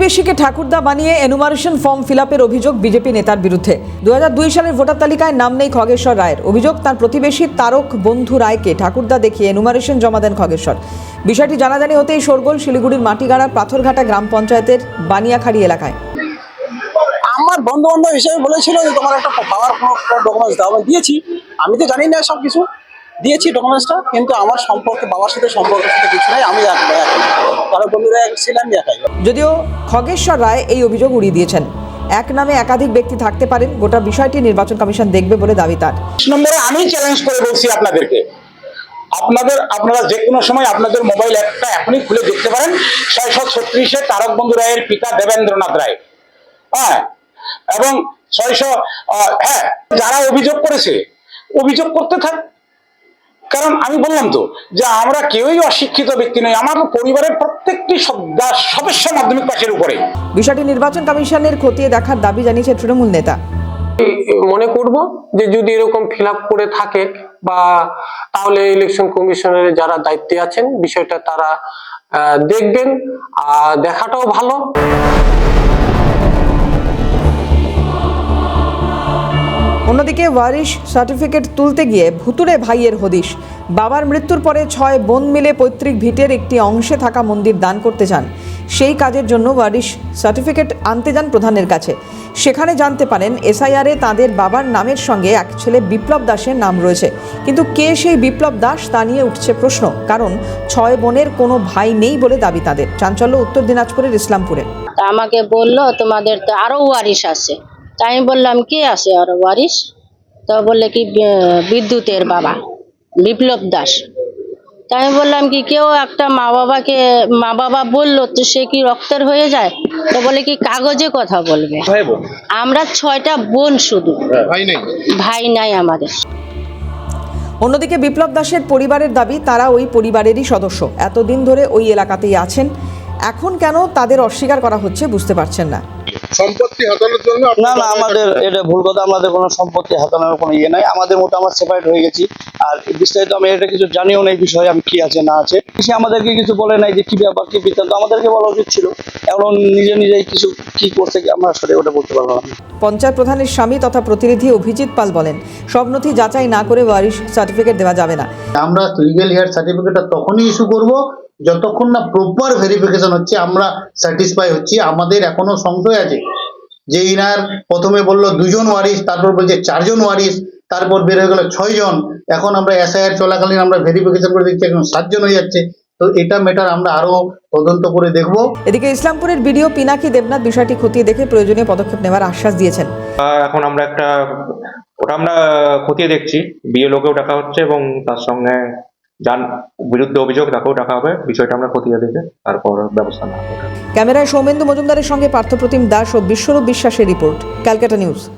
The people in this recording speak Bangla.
প্রতিবেশীকে ঠাকুরদা বানিয়ে এনুমারেশন ফর্ম ফিল অভিযোগ বিজেপি নেতার বিরুদ্ধে। দুহাজার দুই সালের ভোটার তালিকায় নাম নেই খগেশ্বর রায়ের। অভিযোগ, তার প্রতিবেশী তারক বন্ধু রায়কে ঠাকুরদা দেখিয়ে এনুমারেশন জমা দেন খগেশ্বর। বিষয়টি জানাজানি হতেই শোরগোল, শিলিগুড়ির মাটিগাড়া, পাথরঘাটা গ্রাম পঞ্চায়েতের বানিয়াখাড়ি এলাকায়। আমার বন্ধু বান্ধব হিসেবে বলেছিল যে তোমার একটা পাওয়ার ডকুমেন্টস দাও। আমি দিয়েছি। আমি তো জানি না সব কিছু দিয়েছি ডকুমেন্টসটা কিন্তু আমার সম্পর্কে, বাবার সাথে সম্পর্কের সাথে কিছু নাই, আমি এক একাই কারও বন্ধুরা এক ছিলাম যদিও খগেশ্বর রায় এই অভিযোগ উড়িয়ে দিয়েছেন। এক নামে একাধিক ব্যক্তি থাকতে পারেন গোটা বিষয়টি নির্বাচন কমিশন দেখবে বলে দাবি তার। নম্বরে আমি চ্যালেঞ্জ করে বলছি আপনাদেরকে। আপনাদের আপনারা যে কোনো সময় আপনাদের মোবাইল অ্যাপটা এখনই খুলে দেখতে পারেন। ছয়শো ছত্রিশে তারক বন্ধু রায়ের পিতা দেবেন্দ্রনাথ রায়। হ্যাঁ? এবং ছয়শো হ্যাঁ যারা অভিযোগ করেছে অভিযোগ করতে থাক কারণ আমি বললাম তো যে আমরা কেউই অশিক্ষিত ব্যক্তি নই আমার পরিবারের প্রত্যেকটি সদস্য মাধ্যমিক পাশের উপরে। বিষয়টি নির্বাচন কমিশনের খতিয়ে দেখার দাবি জানিয়েছে তৃণমূল নেতা। মনে করব যে যদি এরকম ফিল করে থাকে বা তাহলে ইলেকশন কমিশনের যারা দায়িত্বে আছেন বিষয়টা তারা আহ, দেখবেন আর দেখাটাও ভালো। অন্যদিকে ওয়ারিশ সার্টিফিকেট তুলতে গিয়ে ভুতুরে ভাইয়ের হদিশ। বাবার মৃত্যুর পরে ছয় বোন মিলে পৈতৃক ভিটের একটি অংশে থাকা মন্দির দান করতে চান। সেই কাজের জন্য ওয়ারিশ সার্টিফিকেট আনতে যান প্রধানের কাছে। সেখানে জানতে পারেন, এসআইআরে তাদের বাবার নামের সঙ্গে এক ছেলে বিপ্লব দাসের নাম রয়েছে। কিন্তু কে সেই বিপ্লব দাস তা নিয়ে উঠছে প্রশ্ন, কারণ ছয় বোনের কোনো ভাই নেই বলে দাবি তাদের। চাঞ্চল্য উত্তর দিনাজপুরের ইসলামপুরে। আমাকে বলল, তোমাদের তো আরও ওয়ারিশ আছে। তাই আমি বললাম কে আছে আর ওয়ারিশ? তো বললে কি বিদ্যুতের বাবা বিপ্লব দাস। তা আমি বললাম কি কেউ একটা মা বাবাকে মা বাবা বলল তো সে কি রক্তের হয়ে যায়? তো বলে কি কাগজে কথা বলবে। আমরা ছয়টা বোন শুধু। ভাই নাই আমাদের। অন্যদিকে বিপ্লব দাসের পরিবারের দাবি তারা ওই পরিবারেরই সদস্য। এতদিন ধরে ওই এলাকাতেই আছেন। এখন কেন তাদের অস্বীকার করা হচ্ছে বুঝতে পারছেন না। সম্পত্তি হাতানোর জন্য না না আমাদের এটা ভুল কথা আমাদের কোনো সম্পত্তি হাতানোর কোনো ইয়ে নাই। আমাদের মতো আমরা সেপারেট হয়ে গেছি। আর বিস্তারিত আমি এটা কিছু জানিও না এই বিষয়ে আমি কি আছে না আছে। সে আমাদেরকে কিছু বলে নাই যে কি ব্যাপার কি বৃত্তান্ত আমাদেরকে বলা উচিত ছিল। এখন নিজে নিজেই কিছু কি করছে কি আমরা আসলে ওটা বলতে পারলাম না। পঞ্চায়েত প্রধানের স্বামী তথা প্রতিনিধি অভিজিৎ পাল বলেন সব নথি যাচাই না করে ওয়ারিশ সার্টিফিকেট দেওয়া যাবে না। আমরা লিগেল হেয়ার সার্টিফিকেটটা তখনই ইস্যু করব যতক্ষণ না প্রপার ভেরিফিকেশন হচ্ছে আমরা স্যাটিসফাই হচ্ছি আমাদের এখনও সংশয় আছে। যে ইনার প্রথমে বলল দুজন ওয়ারিস তারপর বলছে চারজন ওয়ারিস তারপর বের হয়ে গেল ছয়জন এখন আমরা এসআইআর চলাকালীন আমরা ভেরিফিকেশন করে দেখছি এখন সাতজন হয়ে যাচ্ছে। তো এটা ম্যাটার আমরা আরও তদন্ত করে দেখব। এদিকে ইসলামপুরের বিডিও পিনাকি দেবনাথ বিষয়টি খতিয়ে দেখে প্রয়োজনীয় পদক্ষেপ নেওয়ার আশ্বাস দিয়েছেন। আহ, এখন আমরা একটা ওটা আমরা খতিয়ে দেখছি। বিয়ে লোকেও ডাকা হচ্ছে এবং তার সঙ্গে যার বিরুদ্ধে অভিযোগ তাকেও ডাকা হবে। বিষয়টা আমরা খতিয়ে দেখে তারপর ব্যবস্থা নেওয়া হবে। ক্যামেরায় সৌমেন্দু মজুমদারের সঙ্গে পার্থপ্রতিম দাস ও বিশ্বরূপ বিশ্বাসের রিপোর্ট ক্যালকাটা নিউজ।